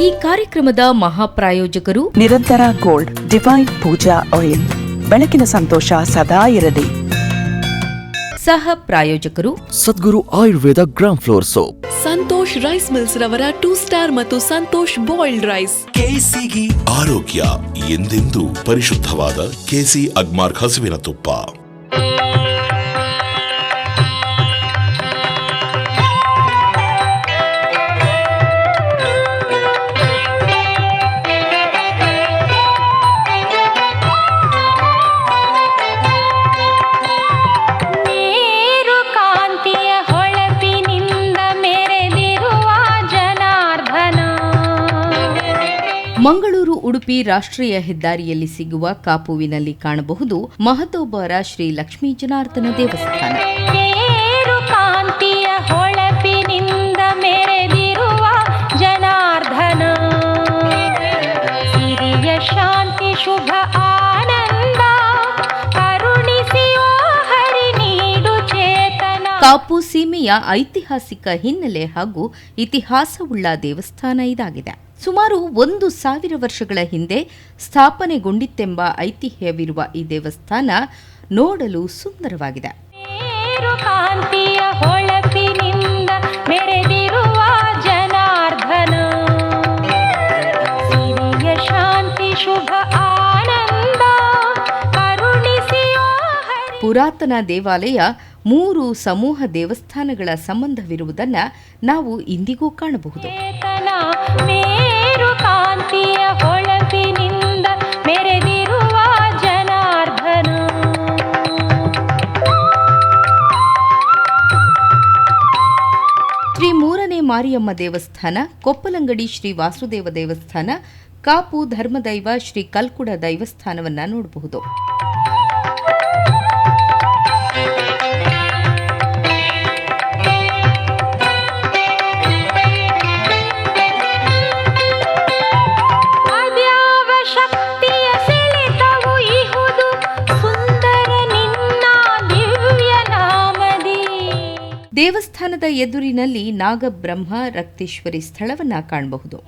ಈ ಕಾರ್ಯಕ್ರಮದ ಮಹಾಪ್ರಾಯೋಜಕರು ನಿರಂತರ ಗೋಲ್ಡ್ ಡಿವೈನ್ ಪೂಜಾ ಆಯಿಲ್ ಬೆಳಕಿನ ಸಂತೋಷ ಸದಾ ಇರಲಿ. ಸಹ ಪ್ರಾಯೋಜಕರು Sadguru Ayurveda gram flour soap. Santosh rice mills ರವರ ಟೂ ಸ್ಟಾರ್ ಮತ್ತು ಸಂತೋಷ್ ಬಾಯ್ಲ್ಡ್ ರೈಸ್. ಕೆಸಿಗಿ ಆರೋಗ್ಯ ಎಂದೆಂದೂ ಪರಿಶುದ್ಧವಾದ ಕೆಸಿ ಅಗ್ಮಾರ್ಕ್ ಹಸುವಿನ ತುಪ್ಪ. ಉಡುಪಿ ರಾಷ್ಟ್ರೀಯ ಹೆದ್ದಾರಿಯಲ್ಲಿ ಸಿಗುವ ಕಾಪುವಿನಲ್ಲಿ ಕಾಣಬಹುದು ಮಹತೋಬರ ಶ್ರೀ ಲಕ್ಷ್ಮೀ ಜನಾರ್ದನ ದೇವಸ್ಥಾನ. ಶಾಂತಿ ಶುಭ ಕಾಪು ಸೀಮೆಯ ಐತಿಹಾಸಿಕ ಹಿನ್ನೆಲೆ ಹಾಗೂ ಇತಿಹಾಸವುಳ್ಳ ದೇವಸ್ಥಾನ ಇದಾಗಿದೆ. ಸುಮಾರು ಒಂದು ಸಾವಿರ ವರ್ಷಗಳ ಹಿಂದೆ ಸ್ಥಾಪನೆಗೊಂಡಿತ್ತೆಂಬ ಐತಿಹ್ಯವಿರುವ ಈ ದೇವಸ್ಥಾನ ನೋಡಲು ಸುಂದರವಾಗಿದೆ. ಪುರಾತನ ದೇವಾಲಯ ಮೂರು ಸಮೂಹ ದೇವಸ್ಥಾನಗಳ ಸಂಬಂಧವಿರುವುದನ್ನ ನಾವು ಇಂದಿಗೂ ಕಾಣಬಹುದು. ಮಾರಿಯಮ್ಮ ದೇವಸ್ಥಾನ ಕೊಪ್ಪಲಂಗಡಿ ಶ್ರೀ ವಾಸುದೇವ ದೇವಸ್ಥಾನ ಕಾಪು ಧರ್ಮದೈವ ಶ್ರೀ ಕಲ್ಕುಡ ದೈವಸ್ಥಾನವನ್ನ ನೋಡಬಹುದು. ದೇವಸ್ಥಾನದ ಎದುರಿನಲ್ಲಿ ನಾಗಬ್ರಹ್ಮ ರಕ್ತೇಶ್ವರಿ ಸ್ಥಳವನ್ನ ಕಾಣಬಹುದು.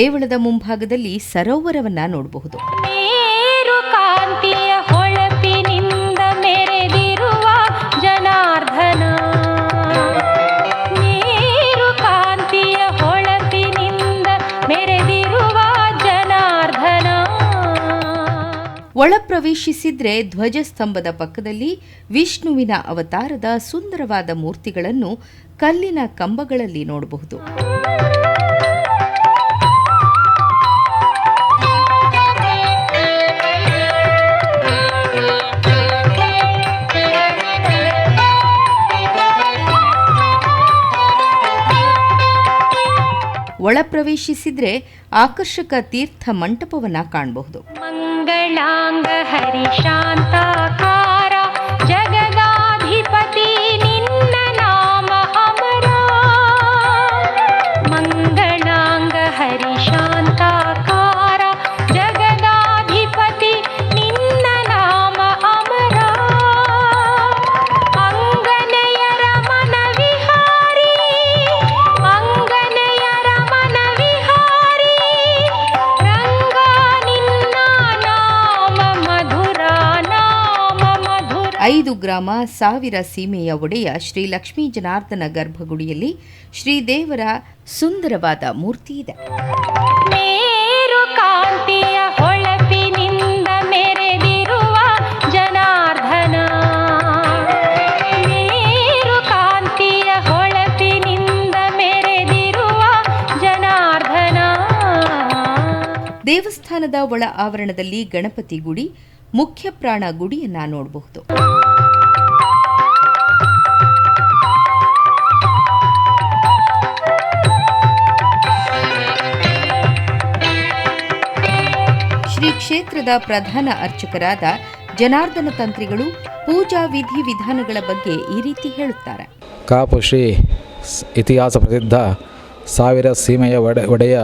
ದೇವಳದ ಮುಂಭಾಗದಲ್ಲಿ ಸರೋವರವನ್ನ ನೋಡಬಹುದು. ಒಳ ಪ್ರವೇಶಿಸಿದ್ರೆ ಧ್ವಜಸ್ತಂಭದ ಪಕ್ಕದಲ್ಲಿ ವಿಷ್ಣುವಿನ ಅವತಾರದ ಸುಂದರವಾದ ಮೂರ್ತಿಗಳನ್ನು ಕಲ್ಲಿನ ಕಂಬಗಳಲ್ಲಿ ನೋಡಬಹುದು. ಒಳ ಪ್ರವೇಶಿಸಿದ್ರೆ ಆಕರ್ಷಕ ತೀರ್ಥ ಮಂಟಪವನ್ನ ಕಾಣಬಹುದು. ಗ್ರಾಮ ಸಾವಿರ ಸೀಮೆಯ ಒಡೆಯ ಶ್ರೀ ಲಕ್ಷ್ಮೀ ಜನಾರ್ದನ ಗರ್ಭಗುಡಿಯಲ್ಲಿ ಶ್ರೀದೇವರ ಸುಂದರವಾದ ಮೂರ್ತಿ ಇದೆ. ಮೇರು ಕಾಂತಿಯ ಹೊಳಪಿನಿಂದ ಮೆರೆದಿರುವ ಜನಾರ್ದನ. ಮೇರು ಕಾಂತಿಯ ಹೊಳಪಿನಿಂದ ಮೆರೆದಿರುವ ಜನಾರ್ದನ. ದೇವಸ್ಥಾನದ ಒಳ ಆವರಣದಲ್ಲಿ ಗಣಪತಿ ಗುಡಿ ಮುಖ್ಯ ಪ್ರಾಣ ಗುಡಿಯನ್ನ ನೋಡಬಹುದು. ಕ್ಷೇತ್ರದ ಪ್ರಧಾನ ಅರ್ಚಕರಾದ ಜನಾರ್ದನ ತಂತ್ರಿಗಳು ಪೂಜಾ ವಿಧಿ ವಿಧಾನಗಳ ಬಗ್ಗೆ ಈ ರೀತಿ ಹೇಳುತ್ತಾರೆ. ಕಾಪು ಶ್ರೀ ಇತಿಹಾಸ ಪ್ರಸಿದ್ಧ ಸಾವಿರ ಸೀಮೆಯ ಒಡೆ, ಒಡೆಯ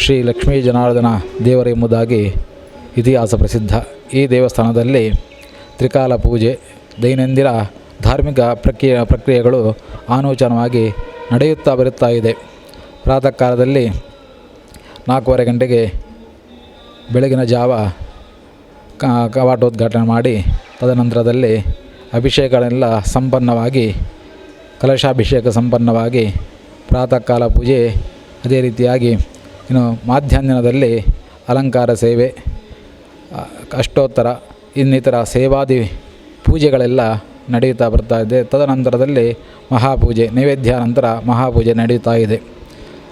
ಶ್ರೀ ಲಕ್ಷ್ಮೀ ಜನಾರ್ದನ ದೇವರೆಂಬುದಾಗಿ ಇತಿಹಾಸ ಪ್ರಸಿದ್ಧ. ಈ ದೇವಸ್ಥಾನದಲ್ಲಿ ತ್ರಿಕಾಲ ಪೂಜೆ, ದೈನಂದಿನ ಧಾರ್ಮಿಕ ಪ್ರಕ್ರಿಯೆ, ಪ್ರಕ್ರಿಯೆಗಳು ಆನೋಚನವಾಗಿ ನಡೆಯುತ್ತಾ ಬರುತ್ತಾ ಇದೆ. ಪ್ರಾತಃ ಕಾಲದಲ್ಲಿ ನಾಲ್ಕೂವರೆ ಗಂಟೆಗೆ ಬೆಳಗಿನ ಜಾವ ಕವಾಟೋದ್ಘಾಟನೆ ಮಾಡಿ, ತದನಂತರದಲ್ಲಿ ಅಭಿಷೇಕಗಳೆಲ್ಲ ಸಂಪನ್ನವಾಗಿ, ಕಲಶಾಭಿಷೇಕ ಸಂಪನ್ನವಾಗಿ ಪ್ರಾತಃ ಕಾಲ ಪೂಜೆ ಅದೇ ರೀತಿಯಾಗಿ ಇನ್ನು ಮಾಧ್ಯಾಹ್ನದಲ್ಲಿ ಅಲಂಕಾರ ಸೇವೆ ಅಷ್ಟೋತ್ತರ, ಇನ್ನಿತರ ಸೇವಾದಿ ಪೂಜೆಗಳೆಲ್ಲ ನಡೆಯುತ್ತಾ ಬರ್ತಾ ಇದೆ. ತದನಂತರದಲ್ಲಿ ಮಹಾಪೂಜೆ, ನೈವೇದ್ಯ ನಂತರ ಮಹಾಪೂಜೆ ನಡೆಯುತ್ತಾ ಇದೆ.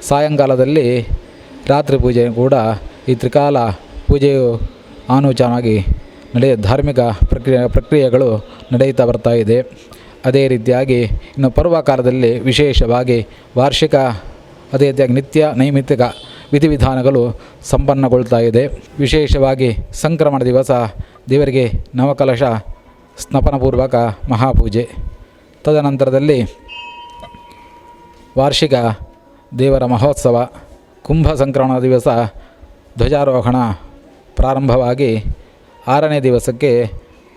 ಸಾಯಂಕಾಲದಲ್ಲಿ ರಾತ್ರಿ ಪೂಜೆ ಕೂಡ ಈ ತ್ರಿಕಾಲ ಪೂಜೆಯು ಆನುಚಾನಾಗಿ ನಡೆಯ ಧಾರ್ಮಿಕ ಪ್ರಕ್ರಿಯೆ, ಪ್ರಕ್ರಿಯೆಗಳು ನಡೆಯುತ್ತಾ ಬರ್ತಾ ಇದೆ. ಅದೇ ರೀತಿಯಾಗಿ ಇನ್ನು ಪರ್ವಕಾಲದಲ್ಲಿ ವಿಶೇಷವಾಗಿ ವಾರ್ಷಿಕ, ಅದೇ ರೀತಿಯಾಗಿ ನಿತ್ಯ ನೈಮಿತ್ತಿಕ ವಿಧಿವಿಧಾನಗಳು ಸಂಪನ್ನಗೊಳ್ತಾ ಇದೆ. ವಿಶೇಷವಾಗಿ ಸಂಕ್ರಮಣ ದಿವಸ ದೇವರಿಗೆ ನವಕಲಶ, ಸ್ನಪನಪೂರ್ವಕ ಮಹಾಪೂಜೆ. ತದನಂತರದಲ್ಲಿ ವಾರ್ಷಿಕ ದೇವರ ಮಹೋತ್ಸವ, ಕುಂಭ ಸಂಕ್ರಮಣ ದಿವಸ ಧ್ವಜಾರೋಹಣ ಪ್ರಾರಂಭವಾಗಿ ಆರನೇ ದಿವಸಕ್ಕೆ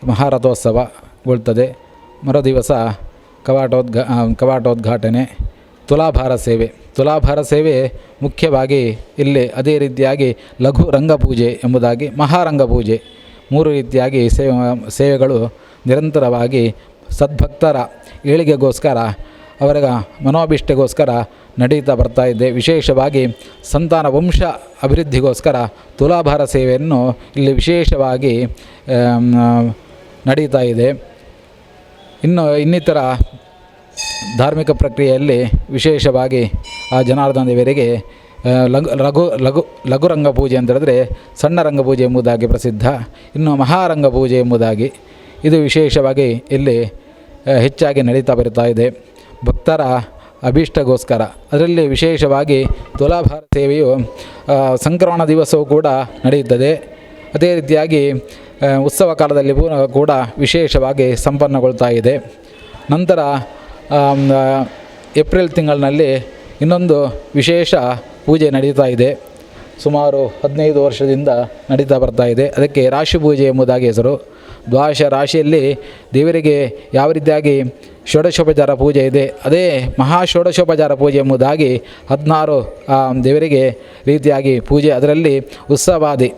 ಮಹಾರಥೋತ್ಸವಗೊಳ್ತದೆ ಮರುದಿವಸ ಕವಾಟೋದ್ಘಾ ಕವಾಟೋದ್ಘಾಟನೆ, ತುಲಾಭಾರ ಸೇವೆ. ತುಲಾಭಾರ ಸೇವೆ ಮುಖ್ಯವಾಗಿ ಇಲ್ಲಿ ಅದೇ ರೀತಿಯಾಗಿ ಲಘು ರಂಗಪೂಜೆ ಎಂಬುದಾಗಿ ಮಹಾರಂಗ ಪೂಜೆ. ಮೂರು ರೀತಿಯಾಗಿ ಸೇವೆ, ಸೇವೆಗಳು ನಿರಂತರವಾಗಿ ಸದ್ಭಕ್ತರ ಏಳಿಗೆಗೋಸ್ಕರ, ಅವರ ಮನೋಭಿಷ್ಟೆಗೋಸ್ಕರ ನಡೀತಾ ಬರ್ತಾ ಇದೆ. ವಿಶೇಷವಾಗಿ ಸಂತಾನ ವಂಶ ಅಭಿವೃದ್ಧಿಗೋಸ್ಕರ ತುಲಾಭಾರ ಸೇವೆಯನ್ನು ಇಲ್ಲಿ ವಿಶೇಷವಾಗಿ ನಡೀತಾ ಇದೆ. ಇನ್ನು ಇನ್ನಿತರ ಧಾರ್ಮಿಕ ಪ್ರಕ್ರಿಯೆಯಲ್ಲಿ ವಿಶೇಷವಾಗಿ ಆ ಜನಾರ್ದನ ದೇವರಿಗೆ ಲಘು ಲಘು ಲಘು ಲಘು, ಲಘುರಂಗ ಪೂಜೆ ಅಂತ ಹೇಳಿದ್ರೆ ಸಣ್ಣ ರಂಗ ಪೂಜೆ ಎಂಬುದಾಗಿ ಪ್ರಸಿದ್ಧ. ಇನ್ನು ಮಹಾರಂಗ ಪೂಜೆ ಎಂಬುದಾಗಿ ಇದು ವಿಶೇಷವಾಗಿ ಇಲ್ಲಿ ಹೆಚ್ಚಾಗಿ ನಡೀತಾ ಬರ್ತಾ ಇದೆ. ಭಕ್ತರ ಅಭೀಷ್ಟಗೋಸ್ಕರ. ಅದರಲ್ಲಿ ವಿಶೇಷವಾಗಿ ತುಲಾಭಾರ ಸೇವೆಯು ಸಂಕ್ರಮಣ ದಿವಸವೂ ಕೂಡ ನಡೆಯುತ್ತದೆ. ಅದೇ ರೀತಿಯಾಗಿ ಉತ್ಸವ ಕಾಲದಲ್ಲಿ ಕೂಡ ವಿಶೇಷವಾಗಿ ಸಂಪನ್ನಗೊಳ್ತಾ ಇದೆ. ನಂತರ ಏಪ್ರಿಲ್ ತಿಂಗಳಿನಲ್ಲಿ ಇನ್ನೊಂದು ವಿಶೇಷ ಪೂಜೆ ನಡೀತಾ ಇದೆ. ಸುಮಾರು ಹದಿನೈದು ವರ್ಷದಿಂದ ನಡೀತಾ ಬರ್ತಾ ಇದೆ. ಅದಕ್ಕೆ ರಾಶಿ ಪೂಜೆ ಎಂಬುದಾಗಿ ಹೆಸರು. ದ್ವಾದಶ ರಾಶಿಯಲ್ಲಿ ದೇವರಿಗೆ ಯಾವ ರೀತಿಯಾಗಿ ಷೋಡಶೋಪಚಾರ ಪೂಜೆ ಇದೆ, ಅದೇ ಮಹಾ ಷೋಡಶೋಪಚಾರ ಪೂಜೆ ಎಂಬುದಾಗಿ ಹದಿನಾರು ದೇವರಿಗೆ ರೀತಿಯಾಗಿ ಪೂಜೆ, ಅದರಲ್ಲಿ ಉತ್ಸವಾದಿ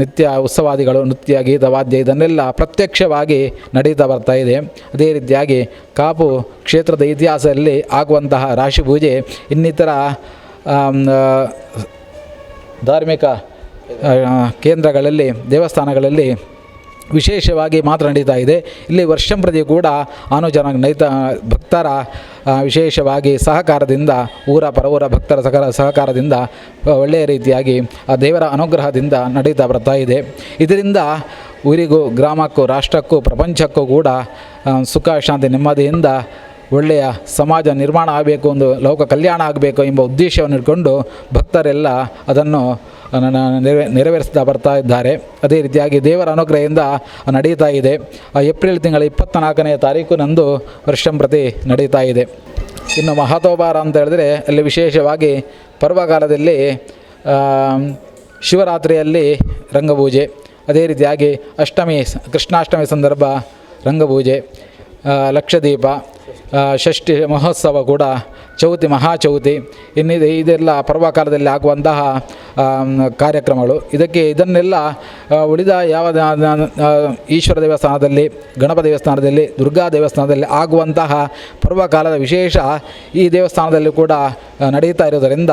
ನಿತ್ಯ ಉತ್ಸವಾದಿಗಳು, ನೃತ್ಯ, ಗೀತ, ವಾದ್ಯ, ಇದನ್ನೆಲ್ಲ ಪ್ರತ್ಯಕ್ಷವಾಗಿ ನಡೀತಾ ಬರ್ತಾ ಇದೆ. ಅದೇ ರೀತಿಯಾಗಿ ಕಾಪು ಕ್ಷೇತ್ರದ ಇತಿಹಾಸದಲ್ಲಿ ಆಗುವಂತಹ ರಾಶಿ ಪೂಜೆ, ಇನ್ನಿತರ ಧಾರ್ಮಿಕ ಕೇಂದ್ರಗಳಲ್ಲಿ, ದೇವಸ್ಥಾನಗಳಲ್ಲಿ ವಿಶೇಷವಾಗಿ ಮಾತ್ರ ನಡೀತಾ ಇದೆ. ಇಲ್ಲಿ ವರ್ಷಂಪ್ರತಿ ಕೂಡ ಅನುಜನ ನೈತ, ಭಕ್ತರ ವಿಶೇಷವಾಗಿ ಸಹಕಾರದಿಂದ, ಊರ ಪರವೂರ ಭಕ್ತರ ಸಹಕಾರ, ಸಹಕಾರದಿಂದ ಒಳ್ಳೆಯ ರೀತಿಯಾಗಿ ಆ ದೇವರ ಅನುಗ್ರಹದಿಂದ ನಡೀತಾ ಬರ್ತಾ ಇದೆ. ಇದರಿಂದ ಊರಿಗೂ, ಗ್ರಾಮಕ್ಕೂ, ರಾಷ್ಟ್ರಕ್ಕೂ, ಪ್ರಪಂಚಕ್ಕೂ ಕೂಡ ಸುಖ, ಶಾಂತಿ, ನೆಮ್ಮದಿಯಿಂದ ಒಳ್ಳೆಯ ಸಮಾಜ ನಿರ್ಮಾಣ ಆಗಬೇಕು, ಒಂದು ಲೋಕ ಕಲ್ಯಾಣ ಆಗಬೇಕು ಎಂಬ ಉದ್ದೇಶವನ್ನು ಇಟ್ಕೊಂಡು ಭಕ್ತರೆಲ್ಲ ಅದನ್ನು ನೆರವೇ ನೆರವೇರಿಸ್ತಾ ಬರ್ತಾ ಇದ್ದಾರೆ. ಅದೇ ರೀತಿಯಾಗಿ ದೇವರ ಅನುಗ್ರಹದಿಂದ ನಡೀತಾ ಇದೆ. ಏಪ್ರಿಲ್ ತಿಂಗಳ ಇಪ್ಪತ್ತ್ನಾಲ್ಕನೇ ತಾರೀಕುನಂದು ವರ್ಷಂಪ್ರತಿ ನಡೀತಾ ಇದೆ. ಇನ್ನು ಮಹಾತೋಬಾರ ಅಂತ ಹೇಳಿದ್ರೆ ಅಲ್ಲಿ ವಿಶೇಷವಾಗಿ ಪರ್ವಕಾಲದಲ್ಲಿ ಶಿವರಾತ್ರಿಯಲ್ಲಿ ರಂಗಪೂಜೆ. ಅದೇ ರೀತಿಯಾಗಿ ಅಷ್ಟಮಿ, ಕೃಷ್ಣಾಷ್ಟಮಿ ಸಂದರ್ಭ ರಂಗಪೂಜೆ. ಲಕ್ಷದೀಪ ಷಷ್ಠಿ ಮಹೋತ್ಸವ ಕೂಡ, ಚೌತಿ, ಮಹಾಚೌತಿ. ಇನ್ನಿದೆ ಇದೆಲ್ಲ ಪರ್ವಕಾಲದಲ್ಲಿ ಆಗುವಂತಹ ಕಾರ್ಯಕ್ರಮಗಳು. ಇದಕ್ಕೆ ಇದನ್ನೆಲ್ಲ ಉಳಿದ ಯಾವ ಈಶ್ವರ ದೇವಸ್ಥಾನದಲ್ಲಿ, ಗಣಪ ದೇವಸ್ಥಾನದಲ್ಲಿ, ದುರ್ಗಾ ದೇವಸ್ಥಾನದಲ್ಲಿ ಆಗುವಂತಹ ಪರ್ವಕಾಲದ ವಿಶೇಷ ಈ ದೇವಸ್ಥಾನದಲ್ಲಿ ಕೂಡ ನಡೀತಾ ಇರೋದರಿಂದ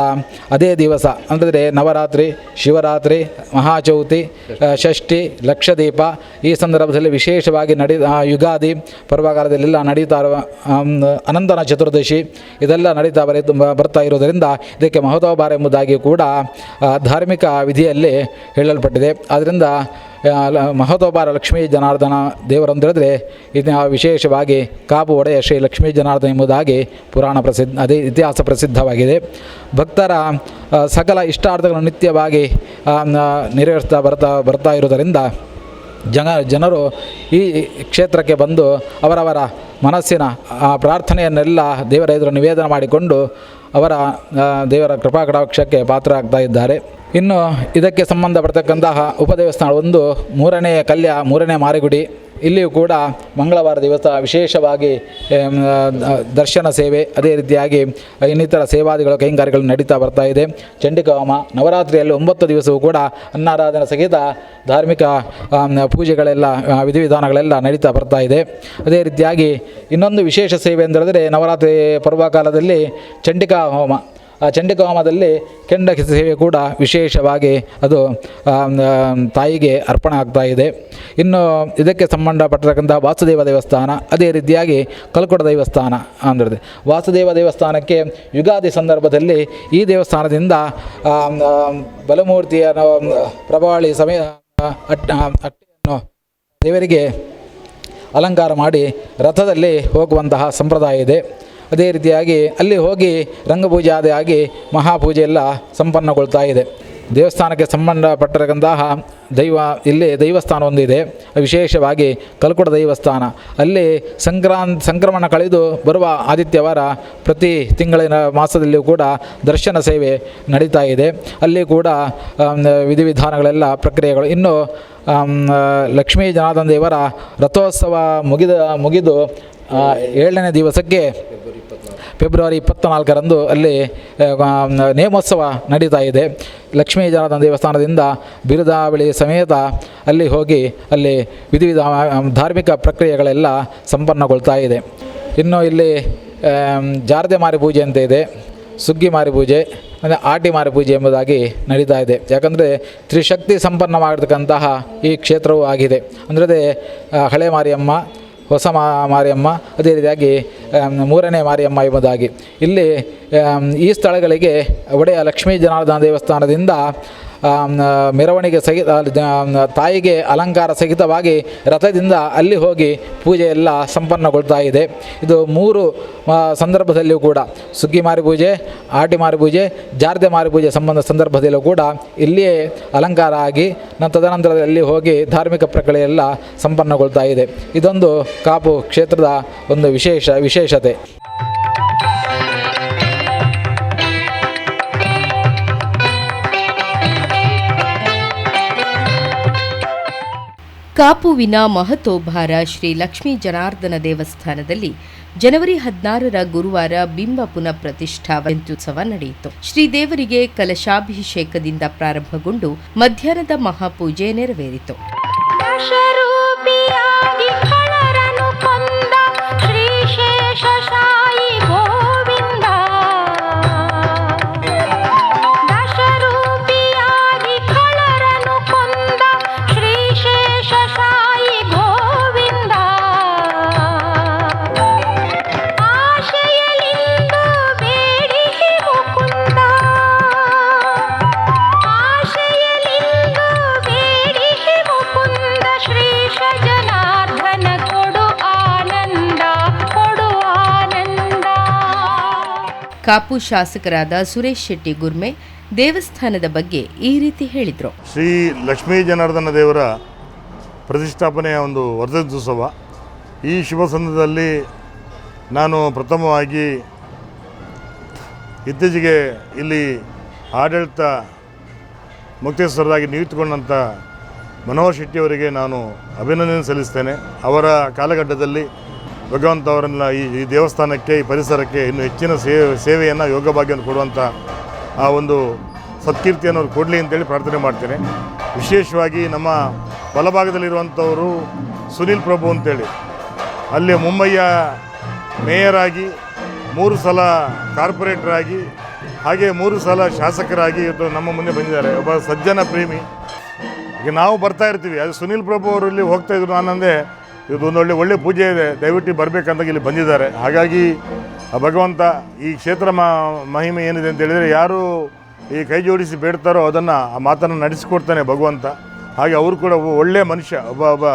ಅದೇ ದಿವಸ ಅಂದರೆ ನವರಾತ್ರಿ, ಶಿವರಾತ್ರಿ, ಮಹಾಚೌತಿ ಷಷ್ಠಿ, ಲಕ್ಷದೀಪ ಈ ಸಂದರ್ಭದಲ್ಲಿ ವಿಶೇಷವಾಗಿ ನಡಿ ಯುಗಾದಿ ಪರ್ವಕಾಲದಲ್ಲೆಲ್ಲ ನಡೀತಾ ಇರುವ ಅನಂತನ ಚತುರ್ದಶಿ ಇದೆಲ್ಲ ನಡೀತಾ ಬರೀ ಬರ್ತಾ ಇರೋದರಿಂದ ಇದಕ್ಕೆ ಮಹತ್ವಭಾರ ಎಂಬುದಾಗಿ ಕೂಡ ಧಾರ್ಮಿಕ ವಿಧಿಯಲ್ಲಿ ಹೇಳಲ್ಪಟ್ಟಿದೆ. ಆದ್ದರಿಂದ ಮಹತೋಬಾರ ಲಕ್ಷ್ಮೀ ಜನಾರ್ದನ ದೇವರು ಅಂತ ಹೇಳಿದ್ರೆ ಇದನ್ನ ವಿಶೇಷವಾಗಿ ಕಾಪು ಒಡೆಯ ಶ್ರೀ ಲಕ್ಷ್ಮೀ ಜನಾರ್ದನ ಎಂಬುದಾಗಿ ಪುರಾಣ ಪ್ರಸಿದ್ಧ, ಅದೇ ಇತಿಹಾಸ ಪ್ರಸಿದ್ಧವಾಗಿದೆ. ಭಕ್ತರ ಸಕಲ ಇಷ್ಟಾರ್ಥಗಳನ್ನು ನಿತ್ಯವಾಗಿ ನೆರವೇರಿಸ್ತಾ ಬರ್ತಾ ಬರ್ತಾ ಇರುವುದರಿಂದ ಜನ, ಜನರು ಈ ಕ್ಷೇತ್ರಕ್ಕೆ ಬಂದು ಅವರವರ ಮನಸ್ಸಿನ ಪ್ರಾರ್ಥನೆಯನ್ನೆಲ್ಲ ದೇವರ ಎದುರು ನಿವೇದನೆ ಮಾಡಿಕೊಂಡು ಅವರ ದೇವರ ಕೃಪಾ ಕಟಾಕ್ಷಕ್ಕೆ ಪಾತ್ರರಾಗ್ತಾ ಇದ್ದಾರೆ. ಇನ್ನು ಇದಕ್ಕೆ ಸಂಬಂಧಪಡ್ತಕ್ಕಂತಹ ಉಪದೇವಸ್ಥಾನ ಒಂದು ಮೂರನೇ ಕಲ್ಯ, ಮೂರನೇ ಮಾರಿಗುಡಿ. ಇಲ್ಲಿಯೂ ಕೂಡ ಮಂಗಳವಾರ ದಿವಸ ವಿಶೇಷವಾಗಿ ದರ್ಶನ ಸೇವೆ, ಅದೇ ರೀತಿಯಾಗಿ ಇನ್ನಿತರ ಸೇವಾದಿಗಳು ಕೈಂಗಾರಿಗಳು ನಡೀತಾ ಬರ್ತಾ ಇದೆ. ಚಂಡಿಕಾ ಹೋಮ ನವರಾತ್ರಿಯಲ್ಲಿ ಒಂಬತ್ತು ದಿವಸವೂ ಕೂಡ ಅನ್ನಾರಾಧನೆ ಸಹಿತ ಧಾರ್ಮಿಕ ಪೂಜೆಗಳೆಲ್ಲ ವಿಧಿವಿಧಾನಗಳೆಲ್ಲ ನಡೀತಾ ಬರ್ತಾ ಇದೆ. ಅದೇ ರೀತಿಯಾಗಿ ಇನ್ನೊಂದು ವಿಶೇಷ ಸೇವೆ ಅಂತ ನವರಾತ್ರಿ ಪರ್ವಕಾಲದಲ್ಲಿ ಚಂಡಿಕಾ ಹೋಮ ಆ ಚಂಡಿಕಾಮದಲ್ಲಿ ಕೆಂಡ ಸೇವೆ ಕೂಡ ವಿಶೇಷವಾಗಿ ಅದು ತಾಯಿಗೆ ಅರ್ಪಣೆ ಆಗ್ತಾ ಇದೆ. ಇನ್ನು ಇದಕ್ಕೆ ಸಂಬಂಧಪಟ್ಟಿರತಕ್ಕಂಥ ವಾಸುದೇವ ದೇವಸ್ಥಾನ, ಅದೇ ರೀತಿಯಾಗಿ ಕಲ್ಕೊಡ ದೇವಸ್ಥಾನ ಅಂದರೆ ವಾಸುದೇವ ದೇವಸ್ಥಾನಕ್ಕೆ ಯುಗಾದಿ ಸಂದರ್ಭದಲ್ಲಿ ಈ ದೇವಸ್ಥಾನದಿಂದ ಬಲಮೂರ್ತಿಯ ಪ್ರಭಾವಳಿ ಸಮಯ, ಅಟ್ ಅಟ್ಟೆಯನ್ನು ದೇವರಿಗೆ ಅಲಂಕಾರ ಮಾಡಿ ರಥದಲ್ಲಿ ಹೋಗುವಂತಹ ಸಂಪ್ರದಾಯ ಇದೆ. ಅದೇ ರೀತಿಯಾಗಿ ಅಲ್ಲಿ ಹೋಗಿ ರಂಗಪೂಜೆ ಆಗಿ ಮಹಾಪೂಜೆ ಎಲ್ಲ ಸಂಪನ್ನಗೊಳ್ತಾ ಇದೆ. ದೇವಸ್ಥಾನಕ್ಕೆ ಸಂಬಂಧಪಟ್ಟಿರತಕ್ಕಂತಹ ದೈವ, ಇಲ್ಲಿ ದೈವಸ್ಥಾನ ಒಂದಿದೆ ವಿಶೇಷವಾಗಿ ಕಲ್ಕುಡ ದೈವಸ್ಥಾನ. ಅಲ್ಲಿ ಸಂಕ್ರಾಂತ್ ಸಂಕ್ರಮಣ ಕಳೆದು ಬರುವ ಆದಿತ್ಯವಾರ ಪ್ರತಿ ತಿಂಗಳಿನ ಮಾಸದಲ್ಲಿಯೂ ಕೂಡ ದರ್ಶನ ಸೇವೆ ನಡೀತಾ ಇದೆ. ಅಲ್ಲಿ ಕೂಡ ವಿಧಿವಿಧಾನಗಳೆಲ್ಲ ಪ್ರಕ್ರಿಯೆಗಳು. ಇನ್ನು ಲಕ್ಷ್ಮೀ ಜನಾರ್ದನ ದೇವರ ರಥೋತ್ಸವ ಮುಗಿದ, ಮುಗಿದು ಏಳನೇ ದಿವಸಕ್ಕೆ ಫೆಬ್ರವರಿ ಇಪ್ಪತ್ತ್ನಾಲ್ಕರಂದು ಅಲ್ಲಿ ನೇಮೋತ್ಸವ ನಡೀತಾ ಇದೆ. ಲಕ್ಷ್ಮೀ ಜನಾರ್ದನ ದೇವಸ್ಥಾನದಿಂದ ಬಿರುದಾವಳಿ ಸಮೇತ ಅಲ್ಲಿ ಹೋಗಿ ಅಲ್ಲಿ ವಿಧಿವಿಧ ಧಾರ್ಮಿಕ ಪ್ರಕ್ರಿಯೆಗಳೆಲ್ಲ ಸಂಪನ್ನಗೊಳ್ತಾ ಇದೆ. ಇನ್ನು ಇಲ್ಲಿ ಜಾರದೆ ಮಾರಿ ಪೂಜೆ ಅಂತ ಇದೆ ಸುಗ್ಗಿ ಮಾರಿ ಪೂಜೆ, ಅಂದರೆ ಆಟಿ ಮಾರಿ ಪೂಜೆ ಎಂಬುದಾಗಿ ನಡೀತಾ ಇದೆ. ಯಾಕಂದರೆ ತ್ರಿಶಕ್ತಿ ಸಂಪನ್ನವಾಗಿರ್ತಕ್ಕಂತಹ ಈ ಕ್ಷೇತ್ರವೂ ಆಗಿದೆ. ಅಂದರೆ ಹಳೆ ಮಾರಿಯಮ್ಮ ಹೊಸ ಮಾರಿಯಮ್ಮ ಅದೇ ರೀತಿಯಾಗಿ ಮೂರನೇ ಮಾರಿಯಮ್ಮ ಎಂಬುದಾಗಿ. ಇಲ್ಲಿ ಈ ಸ್ಥಳಗಳಿಗೆ ಒಡೆಯ ಲಕ್ಷ್ಮೀ ಜನಾರ್ದನ ದೇವಸ್ಥಾನದಿಂದ ಮೆರವಣಿಗೆ ಸಹಿತ ತಾಯಿಗೆ ಅಲಂಕಾರ ಸಹಿತವಾಗಿ ರಥದಿಂದ ಅಲ್ಲಿ ಹೋಗಿ ಪೂಜೆ ಎಲ್ಲ ಸಂಪನ್ನಗೊಳ್ತಾ ಇದೆ. ಇದು ಮೂರು ಸಂದರ್ಭದಲ್ಲಿಯೂ ಕೂಡ. ಸುಗ್ಗಿ ಮಾರಿ ಪೂಜೆ, ಆಟಿ ಮಾರಿ ಪೂಜೆ, ಜಾರ್ದೆ ಮಾರಿ ಪೂಜೆ ಸಂಬಂಧ ಸಂದರ್ಭದಲ್ಲೂ ಕೂಡ ಇಲ್ಲಿಯೇ ಅಲಂಕಾರ ಆಗಿ ನಂತರ ತದನಂತರದಲ್ಲಿ ಹೋಗಿ ಧಾರ್ಮಿಕ ಪ್ರಕ್ರಿಯೆ ಎಲ್ಲ ಸಂಪನ್ನಗೊಳ್ತಾ ಇದೆ. ಇದೊಂದು ಕಾಪು ಕ್ಷೇತ್ರದ ಒಂದು ವಿಶೇಷ, ವಿಶೇಷತೆ. ಕಾಪುವಿನ ಮಹತೋಭಾರ ಶ್ರೀ ಲಕ್ಷ್ಮೀ ಜನಾರ್ದನ ದೇವಸ್ಥಾನದಲ್ಲಿ ಜನವರಿ ಹದಿನಾರರ ಗುರುವಾರ ಬಿಂಬ ಪುನಃ ಪ್ರತಿಷ್ಠಾ ವಂತ್ಯುತ್ಸವ ನಡೆಯಿತು ಶ್ರೀದೇವರಿಗೆ ಕಲಶಾಭಿಷೇಕದಿಂದ ಪ್ರಾರಂಭಗೊಂಡು ಮಧ್ಯಾಹ್ನದ ಮಹಾಪೂಜೆ ನೆರವೇರಿತು. ಕಾಪು ಶಾಸಕರಾದ ಸುರೇಶ್ ಶೆಟ್ಟಿ ಗುರ್ಮೆ ದೇವಸ್ಥಾನದ ಬಗ್ಗೆ ಈ ರೀತಿ ಹೇಳಿದರು. ಶ್ರೀ ಲಕ್ಷ್ಮೀ ಜನಾರ್ದನ ದೇವರ ಪ್ರತಿಷ್ಠಾಪನೆಯ ಒಂದು ವರ್ಧೋತ್ಸವ. ಈ ಶುಭ ಸಂದರ್ಭದಲ್ಲಿ ನಾನು ಪ್ರಥಮವಾಗಿ ಇತ್ತೀಚೆಗೆ ಇಲ್ಲಿ ಆಡಳಿತ ಮುಖ್ಯಸ್ಥರಾಗಿ ನಿಯುಕ್ತಗೊಂಡಂಥ ಮನೋಹರ್ ಶೆಟ್ಟಿಯವರಿಗೆ ನಾನು ಅಭಿನಂದನೆ ಸಲ್ಲಿಸ್ತೇನೆ. ಅವರ ಕಾಲಘಟ್ಟದಲ್ಲಿ ಭಗವಂತ ಅವರನ್ನ ಈ ಈ ದೇವಸ್ಥಾನಕ್ಕೆ, ಈ ಪರಿಸರಕ್ಕೆ ಇನ್ನು ಹೆಚ್ಚಿನ ಸೇವೆ ಸೇವೆಯನ್ನು ಯೋಗ ಭಾಗ್ಯವನ್ನು ಕೊಡುವಂಥ ಆ ಒಂದು ಸತ್ಕೀರ್ತಿಯನ್ನು ಅವ್ರು ಕೊಡಲಿ ಅಂತೇಳಿ ಪ್ರಾರ್ಥನೆ ಮಾಡ್ತೇನೆ. ವಿಶೇಷವಾಗಿ ನಮ್ಮ ಬಲಭಾಗದಲ್ಲಿರುವಂಥವರು ಸುನೀಲ್ ಪ್ರಭು ಅಂತೇಳಿ. ಅಲ್ಲಿ ಮುಂಬಯ್ಯ ಮೇಯರಾಗಿ, ಮೂರು ಸಲ ಕಾರ್ಪೊರೇಟರ್ ಆಗಿ ಹಾಗೆ ಮೂರು ಸಲ ಶಾಸಕರಾಗಿ ಇವತ್ತು ನಮ್ಮ ಮುಂದೆ ಬಂದಿದ್ದಾರೆ. ಒಬ್ಬ ಸಜ್ಜನ ಪ್ರೇಮಿ. ಈಗ ನಾವು ಬರ್ತಾ ಇರ್ತೀವಿ. ಅದು ಸುನೀಲ್ ಪ್ರಭು ಅವರು ಇಲ್ಲಿ ಹೋಗ್ತಾ ಇದ್ರು. ನಾನಂದೆ ಇದು ಒಂದು ಒಳ್ಳೆ ಒಳ್ಳೆ ಪೂಜೆ ಇದೆ. ದಯವಿಟ್ಟು ಬರಬೇಕಂತ ಇಲ್ಲಿ ಬಂದಿದ್ದಾರೆ. ಹಾಗಾಗಿ ಭಗವಂತ ಈ ಕ್ಷೇತ್ರ ಮಹಿಮೆ ಏನಿದೆ ಅಂತ ಹೇಳಿದರೆ ಯಾರು ಈ ಕೈ ಜೋಡಿಸಿ ಬೇಡ್ತಾರೋ ಅದನ್ನು ಆ ಮಾತನ್ನು ನಡೆಸಿಕೊಡ್ತಾನೆ ಭಗವಂತ. ಹಾಗೆ ಅವರು ಕೂಡ ಒಳ್ಳೆಯ ಮನುಷ್ಯ, ಒಬ್ಬ ಒಬ್ಬ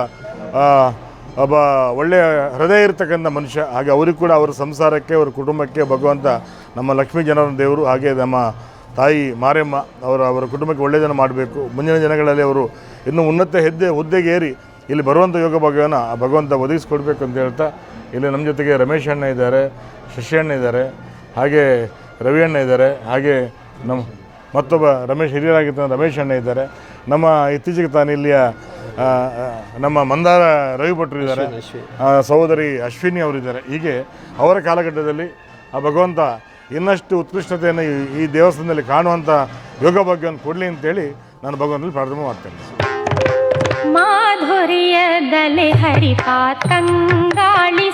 ಒಬ್ಬ ಒಳ್ಳೆಯ ಹೃದಯ ಇರತಕ್ಕಂಥ ಮನುಷ್ಯ. ಹಾಗೆ ಅವರಿಗೂ ಕೂಡ ಅವರ ಸಂಸಾರಕ್ಕೆ, ಅವರ ಕುಟುಂಬಕ್ಕೆ ಭಗವಂತ ನಮ್ಮ ಲಕ್ಷ್ಮೀ ಜನರ ದೇವರು, ಹಾಗೆ ನಮ್ಮ ತಾಯಿ ಮಾರೆಮ್ಮ ಅವರ ಅವರ ಕುಟುಂಬಕ್ಕೆ ಒಳ್ಳೆಯದನ್ನು ಮಾಡಬೇಕು. ಮುಂದಿನ ದಿನಗಳಲ್ಲಿ ಅವರು ಇನ್ನೂ ಉನ್ನತ ಹೆದ್ದೆ ಹುದ್ದೆಗೆ ಏರಿ ಇಲ್ಲಿ ಬರುವಂಥ ಯೋಗ ಭಾಗ್ಯವನ್ನು ಆ ಭಗವಂತ ಒದಗಿಸ್ಕೊಡ್ಬೇಕು ಅಂತ ಹೇಳ್ತಾ ಇಲ್ಲಿ ನಮ್ಮ ಜೊತೆಗೆ ರಮೇಶ್ ಅಣ್ಣ ಇದ್ದಾರೆ ಶಶಿ ಅಣ್ಣ ಇದ್ದಾರೆ ಹಾಗೆ ರವಿ ಅಣ್ಣ ಇದ್ದಾರೆ ಹಾಗೆ ನಮ್ಮ ಮತ್ತೊಬ್ಬ ರಮೇಶ್ ಹಿರಿಯರಾಗಿದ್ದ ರಮೇಶ್ ಅಣ್ಣ ಇದ್ದಾರೆ. ನಮ್ಮ ಇತ್ತೀಚೆಗೆ ತಾನು ಇಲ್ಲಿಯ ನಮ್ಮ ಮಂದಾರ ರವಿ ಭಟ್ರು ಇದ್ದಾರೆ ಸಹೋದರಿ ಅಶ್ವಿನಿ ಅವರಿದ್ದಾರೆ. ಹೀಗೆ ಅವರ ಕಾಲಘಟ್ಟದಲ್ಲಿ ಆ ಭಗವಂತ ಇನ್ನಷ್ಟು ಉತ್ಕೃಷ್ಟತೆಯನ್ನು ಈ- ಈ ದೇವಸ್ಥಾನದಲ್ಲಿ ಕಾಣುವಂಥ ಯೋಗ ಭಾಗ್ಯವನ್ನು ಕೊಡಲಿ ಅಂತೇಳಿ ನಾನು ಭಗವಂತನಲ್ಲಿ ಪ್ರಾರ್ಥನೆ ಮಾಡ್ತೇನೆ. माधुर्यदले दले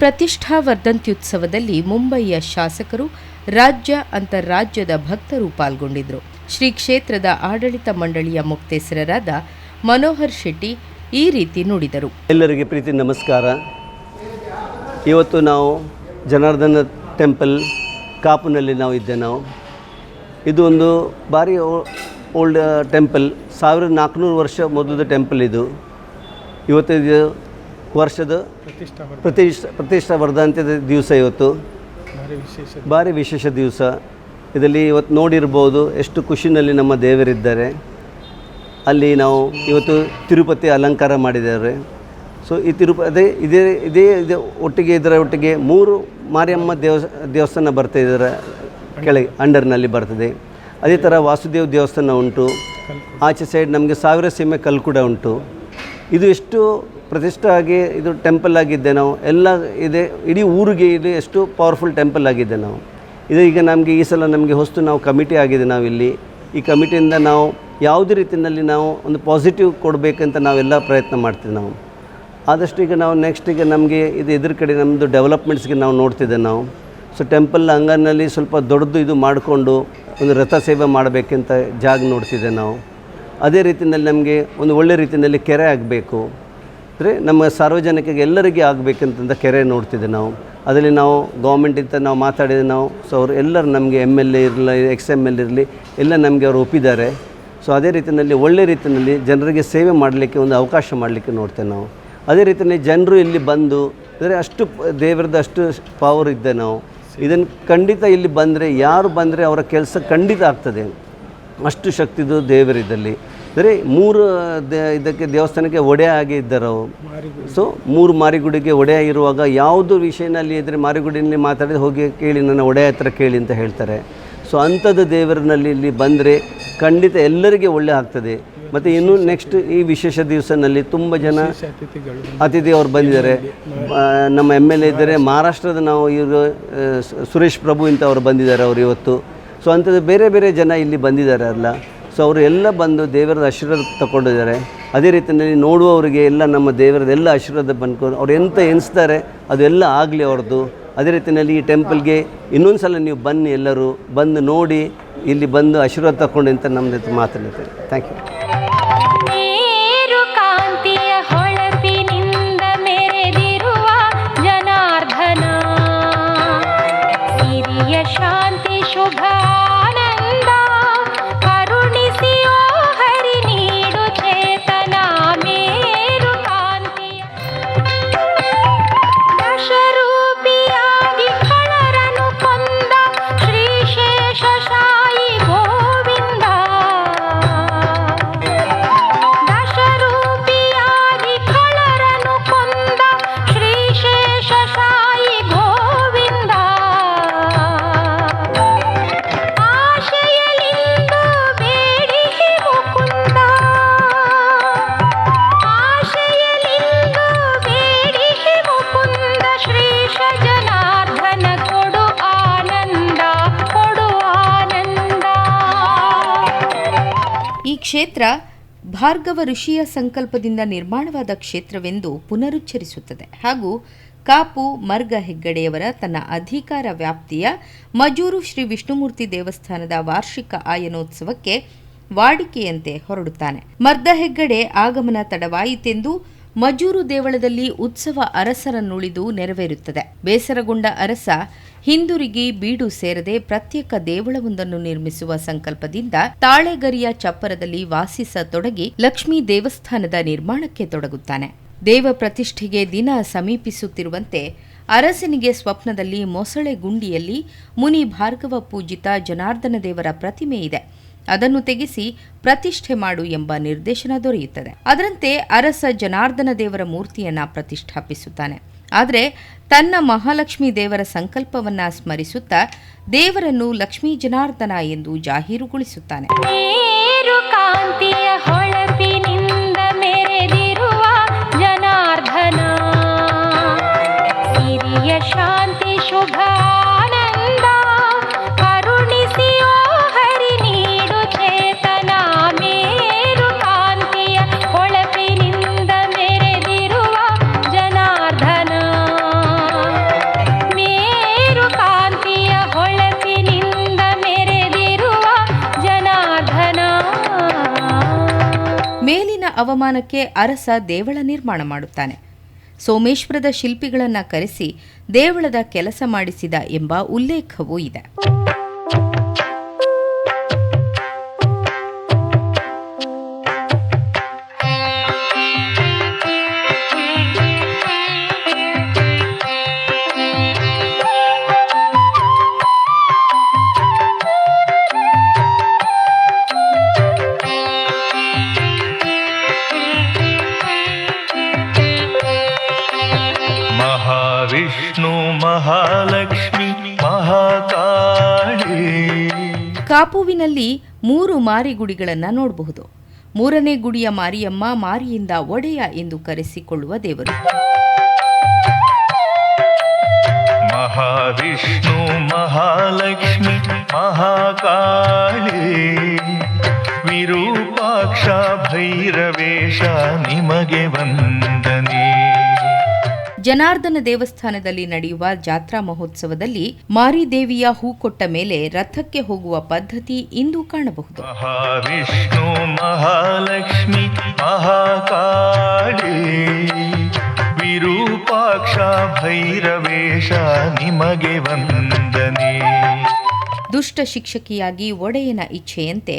ಪ್ರತಿಷ್ಠಾ ವರ್ಧಂತ್ಯುತ್ಸವದಲ್ಲಿ ಮುಂಬಯಿಯ ಶಾಸಕರು ರಾಜ್ಯ ಅಂತಾರಾಜ್ಯದ ಭಕ್ತರು ಪಾಲ್ಗೊಂಡಿದ್ದರು. ಶ್ರೀ ಕ್ಷೇತ್ರದ ಆಡಳಿತ ಮಂಡಳಿಯ ಮುಕ್ತೇಸರರಾದ ಮನೋಹರ್ ಶೆಟ್ಟಿ ಈ ರೀತಿ ನುಡಿದರು. ಎಲ್ಲರಿಗೆ ಪ್ರೀತಿ, ನಮಸ್ಕಾರ. ಇವತ್ತು ನಾವು ಜನಾರ್ದನ ಟೆಂಪಲ್ ಕಾಪುನಲ್ಲಿ ನಾವು ಇದ್ದೆ ನಾವು. ಇದು ಒಂದು ಭಾರಿ ಓಲ್ಡ್ ಟೆಂಪಲ್. ಸಾವಿರದ ನಾಲ್ಕುನೂರು ವರ್ಷ ಮೊದಲದ ಟೆಂಪಲ್ ಇದು. ಇವತ್ತು ವರ್ಷದ ಪ್ರತಿಷ್ಠಾ ಪ್ರತಿಷ್ಠಾ ವರ್ಧಂತ್ಯದ ದಿವಸ ಇವತ್ತು. ಭಾರಿ ವಿಶೇಷ ದಿವಸ. ಇದರಲ್ಲಿ ಇವತ್ತು ನೋಡಿರ್ಬೋದು ಎಷ್ಟು ಖುಷಿನಲ್ಲಿ ನಮ್ಮ ದೇವರಿದ್ದಾರೆ. ಅಲ್ಲಿ ನಾವು ಇವತ್ತು ತಿರುಪತಿ ಅಲಂಕಾರ ಮಾಡಿದ್ದಾರೆ. ಸೊ ಈ ತಿರುಪತಿ ಇದೇ ಇದೇ ಇದೆ ಒಟ್ಟಿಗೆ ಇದರ ಒಟ್ಟಿಗೆ ಮೂರು ಮಾರಿಯಮ್ಮ ದೇವಸ್ ದೇವಸ್ಥಾನ ಬರ್ತಾ ಇದ್ದಾರೆ ಕೆಳಗೆ ಅಂಡರ್ನಲ್ಲಿ ಬರ್ತದೆ. ಅದೇ ಥರ ವಾಸುದೇವ್ ದೇವಸ್ಥಾನ ಉಂಟು. ಆಚೆ ಸೈಡ್ ನಮಗೆ ಸಾವಿರ ಸೀಮೆ ಕಲ್ಲು ಕೂಡ ಉಂಟು. ಇದು ಎಷ್ಟು ಪ್ರತಿಷ್ಠೆ ಆಗಿ ಇದು ಟೆಂಪಲ್ ಆಗಿದ್ದೆ ನಾವು. ಎಲ್ಲ ಇದೆ, ಇಡೀ ಊರಿಗೆ ಇದು ಎಷ್ಟು ಪವರ್ಫುಲ್ ಟೆಂಪಲ್ ಆಗಿದೆ ನಾವು. ಇದು ಈಗ ನಮಗೆ ಈ ಸಲ ನಮಗೆ ಹೊಸ್ತು ನಾವು ಕಮಿಟಿ ಆಗಿದೆ ನಾವಿಲ್ಲಿ ಈ ಕಮಿಟಿಯಿಂದ ನಾವು ಯಾವುದೇ ರೀತಿಯಲ್ಲಿ ನಾವು ಒಂದು ಪಾಸಿಟಿವ್ ಕೊಡಬೇಕಂತ ನಾವೆಲ್ಲ ಪ್ರಯತ್ನ ಮಾಡ್ತೀವಿ ನಾವು. ಆದಷ್ಟು ಈಗ ನಾವು ನೆಕ್ಸ್ಟ್ ಈಗ ನಮಗೆ ಇದು ಎದುರು ಕಡೆ ನಮ್ಮದು ಡೆವಲಪ್ಮೆಂಟ್ಸ್ಗೆ ನಾವು ನೋಡ್ತಿದ್ದೆ ನಾವು. ಸೊ ಟೆಂಪಲ್ ಅಂಗನಲ್ಲಿ ಸ್ವಲ್ಪ ದೊಡ್ಡದು ಇದು ಮಾಡಿಕೊಂಡು ಒಂದು ರಥ ಸೇವೆ ಮಾಡಬೇಕಂತ ಜಾಗ ನೋಡ್ತಿದ್ದೆ ನಾವು. ಅದೇ ರೀತಿಯಲ್ಲಿ ನಮಗೆ ಒಂದು ಒಳ್ಳೆ ರೀತಿಯಲ್ಲಿ ಕೆರೆ ಆಗಬೇಕು. ಅಂದರೆ ನಮ್ಮ ಸಾರ್ವಜನಿಕರಿಗೆ ಎಲ್ಲರಿಗೆ ಆಗಬೇಕಂತಂದ ಕೆರೆ ನೋಡ್ತಿದ್ದೆ ನಾವು. ಅದರಲ್ಲಿ ನಾವು ಗೌರ್ಮೆಂಟಿಂದ ನಾವು ಮಾತಾಡಿದ ನಾವು ಸೊ ಅವರು ಎಲ್ಲರೂ ನಮಗೆ ಎಂ ಎಲ್ ಎ ಇರಲಿ ಎಕ್ಸ್ ಎಂ ಎಲ್ ಇರಲಿ, ಎಲ್ಲ ನಮಗೆ ಅವರು ಒಪ್ಪಿದ್ದಾರೆ. ಸೊ ಅದೇ ರೀತಿಯಲ್ಲಿ ಒಳ್ಳೆ ರೀತಿಯಲ್ಲಿ ಜನರಿಗೆ ಸೇವೆ ಮಾಡಲಿಕ್ಕೆ ಒಂದು ಅವಕಾಶ ಮಾಡಲಿಕ್ಕೆ ನೋಡ್ತೇವೆ ನಾವು. ಅದೇ ರೀತಿಯಲ್ಲಿ ಜನರು ಇಲ್ಲಿ ಬಂದು, ಅಂದರೆ ಅಷ್ಟು ದೇವರದ ಅಷ್ಟು ಪವರ್ ಇದ್ದೆ ನಾವು. ಇದನ್ನು ಖಂಡಿತ ಇಲ್ಲಿ ಬಂದರೆ, ಯಾರು ಬಂದರೆ ಅವರ ಕೆಲಸ ಖಂಡಿತ ಆಗ್ತದೆ. ಅಷ್ಟು ಶಕ್ತಿದು ದೇವರಿದ್ದಲ್ಲಿ. ಅಂದರೆ ಮೂರು ದೇ ಇದಕ್ಕೆ ದೇವಸ್ಥಾನಕ್ಕೆ ಒಡೆ ಆಗಿ ಇದ್ದರು ಸೊ ಮೂರು ಮಾರಿಗುಡಿಗೆ ಒಡೆ ಇರುವಾಗ ಯಾವುದು ವಿಷಯನಲ್ಲಿ ಇದ್ದರೆ ಮಾರಿಗುಡಿನಲ್ಲಿ ಮಾತಾಡಿದ ಹೋಗಿ ಕೇಳಿ ನನ್ನ ಒಡೆಯ ಹತ್ರ ಕೇಳಿ ಅಂತ ಹೇಳ್ತಾರೆ. ಸೊ ಅಂಥದ್ದು ದೇವರನಲ್ಲಿ ಇಲ್ಲಿ ಬಂದರೆ ಖಂಡಿತ ಎಲ್ಲರಿಗೆ ಒಳ್ಳೆ ಆಗ್ತದೆ. ಮತ್ತು ಇನ್ನು ನೆಕ್ಸ್ಟ್ ಈ ವಿಶೇಷ ದಿವಸನಲ್ಲಿ ತುಂಬ ಜನ ಅತಿಥಿ ಅವರು ಬಂದಿದ್ದಾರೆ. ನಮ್ಮ ಎಂ ಎಲ್ ಎ ಇದ್ದಾರೆ. ಮಹಾರಾಷ್ಟ್ರದ ನಾವು ಇವರು ಸುರೇಶ್ ಪ್ರಭು ಅಂತ ಅವರು ಬಂದಿದ್ದಾರೆ ಅವರು ಇವತ್ತು. ಸೊ ಅಂಥದ್ದು ಬೇರೆ ಬೇರೆ ಜನ ಇಲ್ಲಿ ಬಂದಿದ್ದಾರೆ ಅಲ್ಲ. ಸೊ ಅವರು ಎಲ್ಲ ಬಂದು ದೇವರದ ಆಶೀರ್ವಾದ ತಗೊಂಡಿದ್ದಾರೆ ಅದೇ ರೀತಿಯಲ್ಲಿ ನೋಡುವವರಿಗೆ ಎಲ್ಲ ನಮ್ಮ ದೇವರದ ಎಲ್ಲ ಆಶೀರ್ವಾದ ಬಂದ್ಕೊಂಡು ಅವ್ರು ಎಂತ ಎನಿಸ್ತಾರೆ ಅದೆಲ್ಲ ಆಗಲಿ ಅವ್ರದ್ದು. ಅದೇ ರೀತಿಯಲ್ಲಿ ಈ ಟೆಂಪಲ್ಗೆ ಇನ್ನೊಂದು ಸಲ ನೀವು ಬನ್ನಿ ಎಲ್ಲರೂ, ಬಂದು ನೋಡಿ, ಇಲ್ಲಿ ಬಂದು ಆಶೀರ್ವಾದ ತಗೊಂಡು ಅಂತ ನಮ್ಮ ಜೊತೆ ಮಾತಾಡ್ತಾರೆ ಥ್ಯಾಂಕ್ ಯು ಶಾಂತಿ ಶುಭ ಕ್ಷೇತ್ರ ಭಾರ್ಗವ ಋಷಿಯ ಸಂಕಲ್ಪದಿಂದ ನಿರ್ಮಾಣವಾದ ಕ್ಷೇತ್ರವೆಂದು ಪುನರುಚ್ಚರಿಸುತ್ತದೆ. ಹಾಗೂ ಕಾಪು ಮರ್ಗ ಹೆಗ್ಗಡೆಯವರ ತನ್ನ ಅಧಿಕಾರ ವ್ಯಾಪ್ತಿಯ ಮಜೂರು ಶ್ರೀ ವಿಷ್ಣುಮೂರ್ತಿ ದೇವಸ್ಥಾನದ ವಾರ್ಷಿಕ ಆಯನೋತ್ಸವಕ್ಕೆ ವಾಡಿಕೆಯಂತೆ ಹೊರಡುತ್ತಾನೆ. ಮರ್ದ ಹೆಗ್ಗಡೆ ಆಗಮನ ತಡವಾಯಿತೆಂದು ಮಜೂರು ದೇವಳದಲ್ಲಿ ಉತ್ಸವ ಅರಸರನ್ನುಳಿದು ನೆರವೇರುತ್ತದೆ. ಬೇಸರಗೊಂಡ ಅರಸ ಹಿಂದುರಿಗಿ ಬೀಡು ಸೇರದೆ ಪ್ರತ್ಯೇಕ ದೇವಳವೊಂದನ್ನು ನಿರ್ಮಿಸುವ ಸಂಕಲ್ಪದಿಂದ ತಾಳೆಗರಿಯ ಚಪ್ಪರದಲ್ಲಿ ವಾಸಿಸತೊಡಗಿ ಲಕ್ಷ್ಮೀ ದೇವಸ್ಥಾನದ ನಿರ್ಮಾಣಕ್ಕೆ ತೊಡಗುತ್ತಾನೆ. ದೇವ ಪ್ರತಿಷ್ಠೆಗೆ ದಿನ ಸಮೀಪಿಸುತ್ತಿರುವಂತೆ ಅರಸನಿಗೆ ಸ್ವಪ್ನದಲ್ಲಿ ಮೊಸಳೆ ಗುಂಡಿಯಲ್ಲಿ ಮುನಿ ಭಾರ್ಗವ ಪೂಜಿತ ಜನಾರ್ದನ ದೇವರ ಪ್ರತಿಮೆ ಇದೆ. ಅದನ್ನು ತೆಗೆಸಿ ಪ್ರತಿಷ್ಠೆ ಮಾಡು ಎಂಬ ನಿರ್ದೇಶನ ದೊರೆಯುತ್ತದೆ. ಅದರಂತೆ ಅರಸ ಜನಾರ್ದನ ದೇವರ ಮೂರ್ತಿಯನ್ನ ಪ್ರತಿಷ್ಠಾಪಿಸುತ್ತಾನೆ. ತನ್ನ ಮಹಾಲಕ್ಷ್ಮಿ ದೇವರ ಸಂಕಲ್ಪವನ್ನ ಸ್ಮರಿಸುತ್ತಾ ದೇವರನ್ನು ಲಕ್ಷ್ಮೀ ಜನಾರ್ದನ ಎಂದು ಜಾಹೀರುಗೊಳಿಸುತ್ತಾನೆ. ಅವಮಾನಕ್ಕೆ ಅರಸ ದೇವಳ ನಿರ್ಮಾಣ ಮಾಡುತ್ತಾನೆ. ಸೋಮೇಶ್ವರದ ಶಿಲ್ಪಿಗಳನ್ನು ಕರೆಸಿ ದೇವಳದ ಕೆಲಸ ಮಾಡಿಸಿದ ಎಂಬ ಉಲ್ಲೇಖವೂ ಇದೆ. ಕಾಪುವಿನಲ್ಲಿ ಮೂರು ಮಾರಿಗುಡಿಗಳನ್ನು ನೋಡಬಹುದು. ಮೂರನೇ ಗುಡಿಯ ಮಾರಿಯಮ್ಮ ಮಾರಿಯಿಂದ ಒಡೆಯ ಎಂದು ಕರೆಸಿಕೊಳ್ಳುವ ದೇವರು. ಮಹಾವಿಷ್ಣು ಮಹಾಲಕ್ಷ್ಮಿ ಮಹಾಕಾಳಿ ವಿರೂಪಾಕ್ಷ ಭೈರವೇಶ ನಿಮಗೆ ವಂದನೆ. ಜನಾರ್ದನ ದೇವಸ್ಥಾನದಲ್ಲಿ ನಡೆಯುವ ಜಾತ್ರಾ ಮಹೋತ್ಸವದಲ್ಲಿ ಮಾರಿದೇವಿಯ ಹೂ ಕೊಟ್ಟ ಮೇಲೆ ರಥಕ್ಕೆ ಹೋಗುವ ಪದ್ಧತಿ ಇಂದು ಕಾಣಬಹುದು. ಮಹಾವಿಷ್ಣು ಮಹಾಲಕ್ಷ್ಮಿ ಮಹಾಕಾಳಿ ವಿರೂಪಾಕ್ಷ ಭೈರವೇಶ ನಿಮಗೆ ವಂದನೆ. ದುಷ್ಟ ಶಿಕ್ಷಕಿಯಾಗಿ ಒಡೆಯನ ಇಚ್ಛೆಯಂತೆ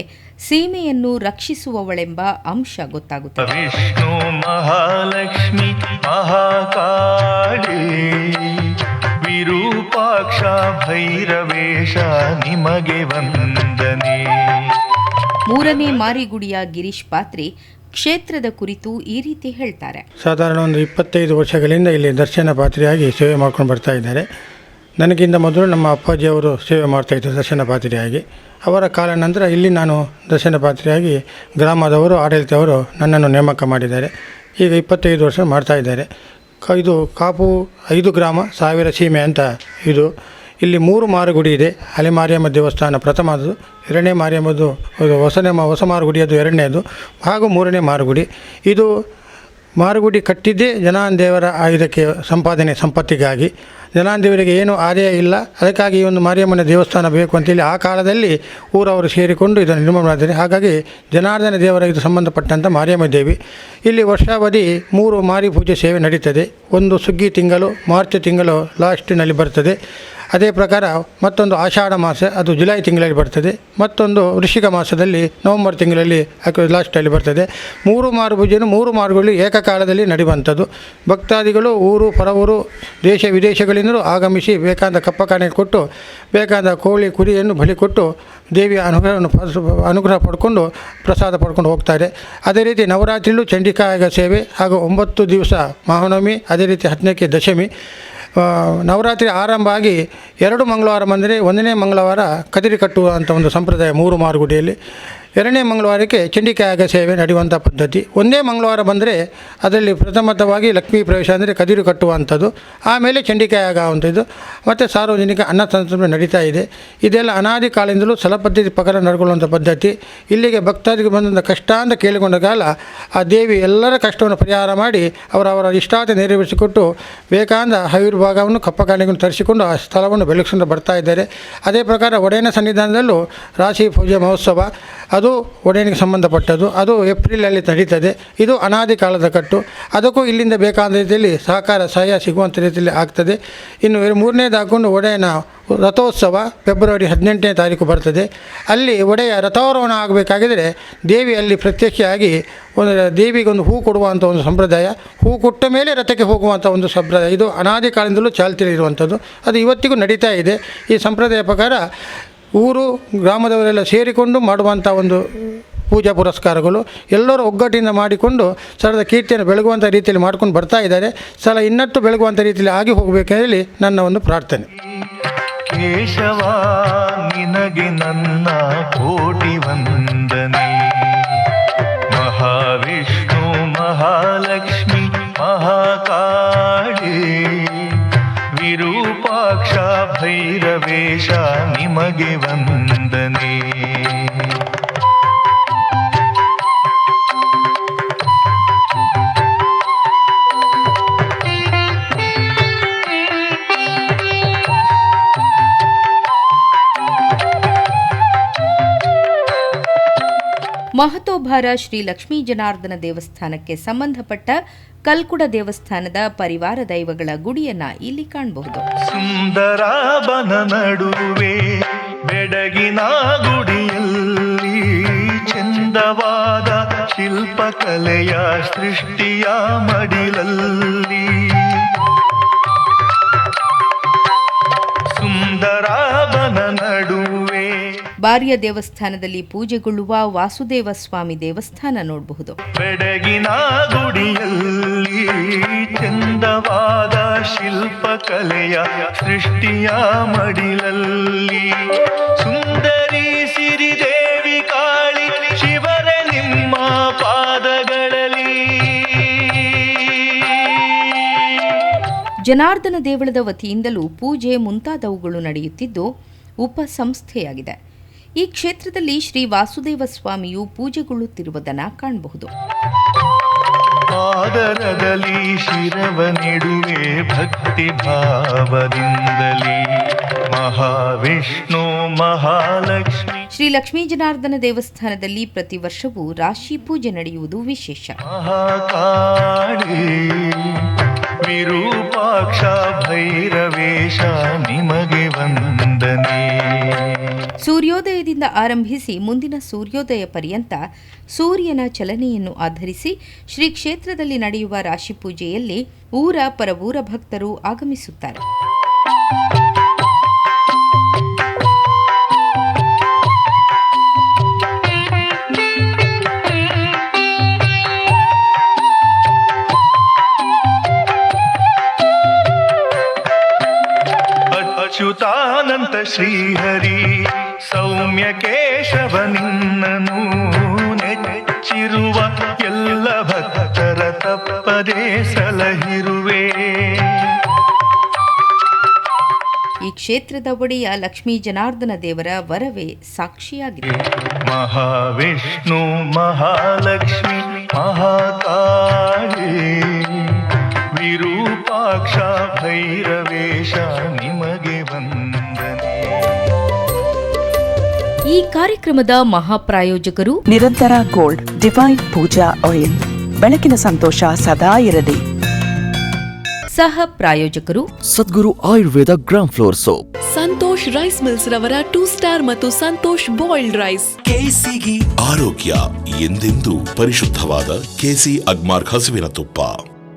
ಸೀಮೆಯನ್ನು ರಕ್ಷಿಸುವವಳೆಂಬ ಅಂಶ ಗೊತ್ತಾಗುತ್ತದೆ. ವಿಷ್ಣು ಮಹಾಲಕ್ಷ್ಮಿ ಮಹಾಕಾಳಿ ವಿರೂಪಾಕ್ಷ ಭೈರವೇಶ ನಿಮಗೆ ವಂದನೆ. ಮೂರನೇ ಮಾರಿಗುಡಿಯ ಗಿರೀಶ್ ಪಾತ್ರಿ ಕ್ಷೇತ್ರದ ಕುರಿತು ಈ ರೀತಿ ಹೇಳ್ತಾರೆ. ಸಾಧಾರಣ ಒಂದು ಇಪ್ಪತ್ತೈದು ವರ್ಷಗಳಿಂದ ಇಲ್ಲಿ ದರ್ಶನ ಪಾತ್ರೆಯಾಗಿ ಸೇವೆ ಮಾಡ್ಕೊಂಡು ಬರ್ತಾ ಇದ್ದಾರೆ. ನನಗಿಂತ ಮೊದಲು ನಮ್ಮ ಅಪ್ಪಾಜಿಯವರು ಸೇವೆ ಮಾಡ್ತಾಯಿದ್ರು ದರ್ಶನ ಪಾತ್ರೆಯಾಗಿ. ಅವರ ಕಾಲ ನಂತರ ಇಲ್ಲಿ ನಾನು ದರ್ಶನ ಪಾತ್ರೆಯಾಗಿ ಗ್ರಾಮದವರು ಆಡಳಿತವರು ನನ್ನನ್ನು ನೇಮಕ ಮಾಡಿದ್ದಾರೆ. ಈಗ ಇಪ್ಪತ್ತೈದು ವರ್ಷ ಮಾಡ್ತಾಯಿದ್ದಾರೆ ಕ ಇದು ಕಾಪು ಐದು ಗ್ರಾಮ ಸಾವಿರ ಸೀಮೆ ಅಂತ ಇದು. ಇಲ್ಲಿ ಮೂರು ಮಾರುಗುಡಿ ಇದೆ. ಹಳೆ ಮಾರಿಯಮ್ಮ ದೇವಸ್ಥಾನ ಪ್ರಥಮದ್ದು, ಎರಡನೇ ಮಾರಿಯಮ್ಮದು ಹೊಸನೇ ಹೊಸ ಮಾರುಗುಡಿಯದು ಎರಡನೇದು, ಹಾಗೂ ಮೂರನೇ ಮಾರುಗುಡಿ. ಇದು ಮಾರುಗುಡಿ ಕಟ್ಟಿದ್ದೇ ಜನಾಂದೇವರ ಆಯುಧಕ್ಕೆ ಸಂಪಾದನೆ ಸಂಪತ್ತಿಗಾಗಿ. ಜನಾಂದೇವರಿಗೆ ಏನು ಆದಾಯ ಇಲ್ಲ. ಅದಕ್ಕಾಗಿ ಈ ಒಂದು ಮಾರಿಯಮ್ಮನ ದೇವಸ್ಥಾನ ಬೇಕು ಅಂತೇಳಿ ಆ ಕಾಲದಲ್ಲಿ ಊರವರು ಸೇರಿಕೊಂಡು ಇದನ್ನು ನಿರ್ಮಾಣ ಮಾಡಿದ್ದಾರೆ. ಹಾಗಾಗಿ ಜನಾರ್ದನ ದೇವರ ಇದು ಸಂಬಂಧಪಟ್ಟಂಥ ಮಾರಿಯಮ್ಮ ದೇವಿ. ಇಲ್ಲಿ ವರ್ಷಾವಧಿ ಮೂರು ಮಾರಿ ಪೂಜೆ ಸೇವೆ ನಡೀತದೆ. ಒಂದು ಸುಗ್ಗಿ ತಿಂಗಳು, ಮಾರ್ಚ್ ತಿಂಗಳು ಲಾಸ್ಟಿನಲ್ಲಿ ಬರ್ತದೆ. ಅದೇ ಪ್ರಕಾರ ಮತ್ತೊಂದು ಆಷಾಢ ಮಾಸ, ಅದು ಜುಲೈ ತಿಂಗಳಲ್ಲಿ ಬರ್ತದೆ. ಮತ್ತೊಂದು ವೃಶ್ಚಿಕ ಮಾಸದಲ್ಲಿ ನವೆಂಬರ್ ತಿಂಗಳಲ್ಲಿ ಲಾಸ್ಟಲ್ಲಿ ಬರ್ತದೆ. ಮೂರು ಮಾರು ಪೂಜೆಯನ್ನು ಮೂರು ಮಾರುಗಳು ಏಕಕಾಲದಲ್ಲಿ ನಡೆಯುವಂಥದ್ದು. ಭಕ್ತಾದಿಗಳು ಊರು ಪರವೂರು ದೇಶ ವಿದೇಶಗಳಿಂದಲೂ ಆಗಮಿಸಿ ಬೇಕಾದ ಕಪ್ಪ ಕಾಣೆ ಕೊಟ್ಟು, ಬೇಕಾದ ಕೋಳಿ, ಕುರಿಯನ್ನು ಬಲಿ ಕೊಟ್ಟು, ದೇವಿಯ ಅನುಗ್ರಹವನ್ನು ಅನುಗ್ರಹ ಪಡ್ಕೊಂಡು, ಪ್ರಸಾದ ಪಡ್ಕೊಂಡು ಹೋಗ್ತಾರೆ. ಅದೇ ರೀತಿ ನವರಾತ್ರಿಯಲ್ಲೂ ಚಂಡಿಕಾಯಗ ಸೇವೆ ಹಾಗೂ ಒಂಬತ್ತು ದಿವಸ ಮಹಾನವಮಿ, ಅದೇ ರೀತಿ ಹತ್ತನೇಕ್ಕೆ ದಶಮಿ. ನವರಾತ್ರಿ ಆರಂಭ ಆಗಿ ಎರಡು ಮಂಗಳವಾರ ಬಂದರೆ ಒಂದನೇ ಮಂಗಳವಾರ ಕದಿರಿ ಕಟ್ಟುವ ಒಂದು ಸಂಪ್ರದಾಯ ಮೂರು ಮಾರುಗುಡಿಯಲ್ಲಿ ಎರಡನೇ ಮಂಗಳವಾರಕ್ಕೆ ಚಂಡಿಕಾಯಾಗ ಸೇವೆ ನಡೆಯುವಂಥ ಪದ್ಧತಿ. ಒಂದೇ ಮಂಗಳವಾರ ಬಂದರೆ ಅದರಲ್ಲಿ ಪ್ರಥಮತವಾಗಿ ಲಕ್ಷ್ಮೀ ಪ್ರವೇಶ ಅಂದರೆ ಕದಿರು ಕಟ್ಟುವಂಥದ್ದು. ಆಮೇಲೆ ಚಂಡಿಕಾಯಾಗ ಆಗುವಂಥದ್ದು. ಮತ್ತು ಸಾರ್ವಜನಿಕ ಅನ್ನ ಸಂತರ್ಪಣೆ ನಡೀತಾ ಇದೆ. ಇದೆಲ್ಲ ಅನಾದಿ ಕಾಲದಿಂದಲೂ ಸಲಪದ್ಧತಿ ಪ್ರಕಾರ ನಡ್ಕೊಳ್ಳುವಂಥ ಪದ್ಧತಿ. ಇಲ್ಲಿಗೆ ಭಕ್ತಾದಿಗೆ ಬಂದಂಥ ಕಷ್ಟ ಅಂತ ಕೇಳಿಕೊಂಡ ಕಾಲ ಆ ದೇವಿ ಎಲ್ಲರ ಕಷ್ಟವನ್ನು ಪರಿಹಾರ ಮಾಡಿ ಅವರವರ ಅವರ ಇಷ್ಟಾರ್ಥ ನೆರವೇರಿಸಿಕೊಟ್ಟು ಬೇಕಾದ ಆಯುರ್ಭಾಗವನ್ನು ಕಪ್ಪಕಾಣಿಗೆ ತರಿಸಿಕೊಂಡು ಆ ಸ್ಥಳವನ್ನು ಬೆಳಗಿಸ್ಕೊಂಡು ಬರ್ತಾ ಇದ್ದಾರೆ. ಅದೇ ಪ್ರಕಾರ ಒಡೆಯನ ಸನ್ನಿಧಾನದಲ್ಲೂ ರಾಶಿ ಪೂಜೆ ಮಹೋತ್ಸವ ಅದು ಒಡೆಯನಿಗೆ ಸಂಬಂಧಪಟ್ಟದ್ದು, ಅದು ಏಪ್ರಿಲಲ್ಲಿ ನಡೀತದೆ ಇದು ಅನಾದಿ ಕಾಲದ ಕಟ್ಟು. ಅದಕ್ಕೂ ಇಲ್ಲಿಂದ ಬೇಕಾದ ರೀತಿಯಲ್ಲಿ ಸಹಕಾರ, ಸಹಾಯ ಸಿಗುವಂಥ ರೀತಿಯಲ್ಲಿ ಆಗ್ತದೆ. ಇನ್ನು ಇನ್ನು ಮೂರನೇದು ಹಾಕ್ಕೊಂಡು ಒಡೆಯನ ರಥೋತ್ಸವ ಫೆಬ್ರವರಿ ಹದಿನೆಂಟನೇ ತಾರೀಕು ಬರ್ತದೆ. ಅಲ್ಲಿ ಒಡೆಯ ರಥಾರೋಹಣ ಆಗಬೇಕಾಗಿದ್ರೆ ದೇವಿ ಅಲ್ಲಿ ಪ್ರತ್ಯಕ್ಷವಾಗಿ ಒಂದು ದೇವಿಗೊಂದು ಹೂ ಕೊಡುವಂಥ ಒಂದು ಸಂಪ್ರದಾಯ, ಹೂ ಕೊಟ್ಟ ಮೇಲೆ ರಥಕ್ಕೆ ಹೋಗುವಂಥ ಒಂದು ಸಂಪ್ರದಾಯ. ಇದು ಅನಾದಿ ಕಾಲದಿಂದಲೂ ಚಾಲ್ತಿಯಲ್ಲಿರುವಂಥದ್ದು ಅದು ಇವತ್ತಿಗೂ ನಡೀತಾ ಇದೆ. ಈ ಸಂಪ್ರದಾಯ ಪ್ರಕಾರ ಊರು, ಗ್ರಾಮದವರೆಲ್ಲ ಸೇರಿಕೊಂಡು ಮಾಡುವಂಥ ಒಂದು ಪೂಜಾ ಪುರಸ್ಕಾರಗಳು. ಎಲ್ಲರೂ ಒಗ್ಗಟ್ಟಿನಿಂದ ಮಾಡಿಕೊಂಡು ಸರದ ಕೀರ್ತಿಯನ್ನು ಬೆಳಗುವಂಥ ರೀತಿಯಲ್ಲಿ ಮಾಡ್ಕೊಂಡು ಬರ್ತಾ ಇದ್ದಾರೆ. ಸಲ ಇನ್ನಷ್ಟು ಬೆಳಗುವಂಥ ರೀತಿಯಲ್ಲಿ ಆಗಿ ಹೋಗಬೇಕಂತೇಳಿ ನನ್ನ ಒಂದು ಪ್ರಾರ್ಥನೆ. ಕೇಶವ, ನಿನಗೆ ನನ್ನ ಕೋಟಿ ವಂದನೆ. ಮಹಾವಿಷ್ಣು, ಮಹಾಲಕ್ಷ್ಮಿ, ಮಹಾಕಾಳಿ ವಿರೂಪಾಕ್ಷ ಭೈರವೇಶ ನಿಮಗೆ ವಂದನೆ. ಮಹತೋಭಾರ ಶ್ರೀ ಲಕ್ಷ್ಮೀ ಜನಾರ್ದನ ದೇವಸ್ಥಾನಕ್ಕೆ ಸಂಬಂಧಪಟ್ಟ ಕಲ್ಕುಡ ದೇವಸ್ಥಾನದ ಪರಿವಾರ ದೈವಗಳ ಗುಡಿಯನ್ನ ಇಲ್ಲಿ ಕಾಣಬಹುದು. ಸುಂದರಾಬನ ನಡುವೆ ಬೆಡಗಿನ ಗುಡಿಯಲ್ಲಿ ಚಂದವಾದ ಶಿಲ್ಪಕಲೆಯ ಸೃಷ್ಟಿಯ ಮಡಿಲಲ್ಲಿ. ಸುಂದರಾಬನ ನಡುವೆ ಬಾರಿಯ ದೇವಸ್ಥಾನದಲ್ಲಿ ಪೂಜೆಗೊಳ್ಳುವ ವಾಸುದೇವ ಸ್ವಾಮಿ ದೇವಸ್ಥಾನ ನೋಡಬಹುದು. ಬೆಡಗಿನ ಗುಡಿಯಲ್ಲಿ ಚಂದವಾದ ಶಿಲ್ಪಕಲೆಯ ಸೃಷ್ಟಿಯ ಮಡಿಲಲ್ಲಿ ಸುಂದರಿ ಸಿರಿದೇವಿ ಕಾಳಿ ಶಿವರ ನಿಮ್ಮ ಪಾದಗಳಲ್ಲಿ. ಜನಾರ್ದನ ದೇವಳದ ವತಿಯಿಂದಲೂ ಪೂಜೆ ಮುಂತಾದವುಗಳು ನಡೆಯುತ್ತಿದ್ದು ಉಪಸಂಸ್ಥೆಯಾಗಿದೆ. ಈ ಕ್ಷೇತ್ರದಲ್ಲಿ ಶ್ರೀ ವಾಸುದೇವ ಸ್ವಾಮಿಯು ಪೂಜೆಗೊಳ್ಳುತ್ತಿರುವುದನ್ನು ಕಾಣಬಹುದು. ಆದರದಲ್ಲಿ ಶಿರವ ನೆಡುವೆ ಭಕ್ತಿ ಭಾವದಿಂದಲೇ ಮಹಾವಿಷ್ಣು ಮಹಾಲಕ್ಷ್ಮಿ. ಶ್ರೀ ಲಕ್ಷ್ಮೀ ಜನಾರ್ದನ ದೇವಸ್ಥಾನದಲ್ಲಿ ಪ್ರತಿ ವರ್ಷವೂ ರಾಶಿ ಪೂಜೆ ನಡೆಯುವುದು ವಿಶೇಷ. ಮಹಾಕಾಳಿ. ಭೈರವೇಶ ನಿಮಗೆ ವಂದನೆ. ಸೂರ್ಯೋದಯದಿಂದ ಆರಂಭಿಸಿ ಮುಂದಿನ ಸೂರ್ಯೋದಯ ಪರ್ಯಂತ ಸೂರ್ಯನ ಚಲನೆಯನ್ನು ಆಧರಿಸಿ ಶ್ರೀ ಕ್ಷೇತ್ರದಲ್ಲಿ ನಡೆಯುವ ರಾಶಿ ಪೂಜೆಯಲ್ಲಿ ಊರ ಪರವೂರ ಭಕ್ತರು ಆಗಮಿಸುತ್ತಾರೆ. ಅಚ್ಯುತಾನಂತ ಶ್ರೀಹರಿ ಸೌಮ್ಯ ಕೇಶವ ನಿನ್ನನು ನೆಚ್ಚಿರುವ ಎಲ್ಲ ಭಕ್ತರ ತಪ್ಪದೇ ಸಲಹಿರುವೆ. ಈ ಕ್ಷೇತ್ರದ ಒಡೆಯ ಲಕ್ಷ್ಮೀ ಜನಾರ್ದನ ದೇವರ ವರವೇ ಸಾಕ್ಷಿಯಾಗಿದೆ. ಮಹಾವಿಷ್ಣು ಮಹಾಲಕ್ಷ್ಮಿ ಮಹಾಕಾಳಿ ವಿರೂಪಾಕ್ಷ ಭೈರವೇಶ ನಿಮಗೆ ಈ ಕಾರ್ಯಕ್ರಮದ ಮಹಾಪ್ರಾಯೋಜಕರು ನಿರಂತರ ಗೋಲ್ಡ್ ಡಿವೈನ್ ಪೂಜಾ ಆಯಿಲ್. ಬೆಳಕಿನ ಸಂತೋಷ ಸದಾ ಇರಲಿ. ಸಹ ಪ್ರಾಯೋಜಕರು Sadguru Ayurveda gram flour soap. Santosh rice mills ರವರ ಟೂ ಸ್ಟಾರ್ ಮತ್ತು ಸಂತೋಷ್ ಬಾಯ್ಲ್ಡ್ ರೈಸ್ ಆರೋಗ್ಯ ಎಂದೆಂದೂ ಪರಿಶುದ್ಧವಾದ ಕೆಸಿ ಅಗ್ಮಾರ್ಕ್ ಹಸುವಿನ ತುಪ್ಪ.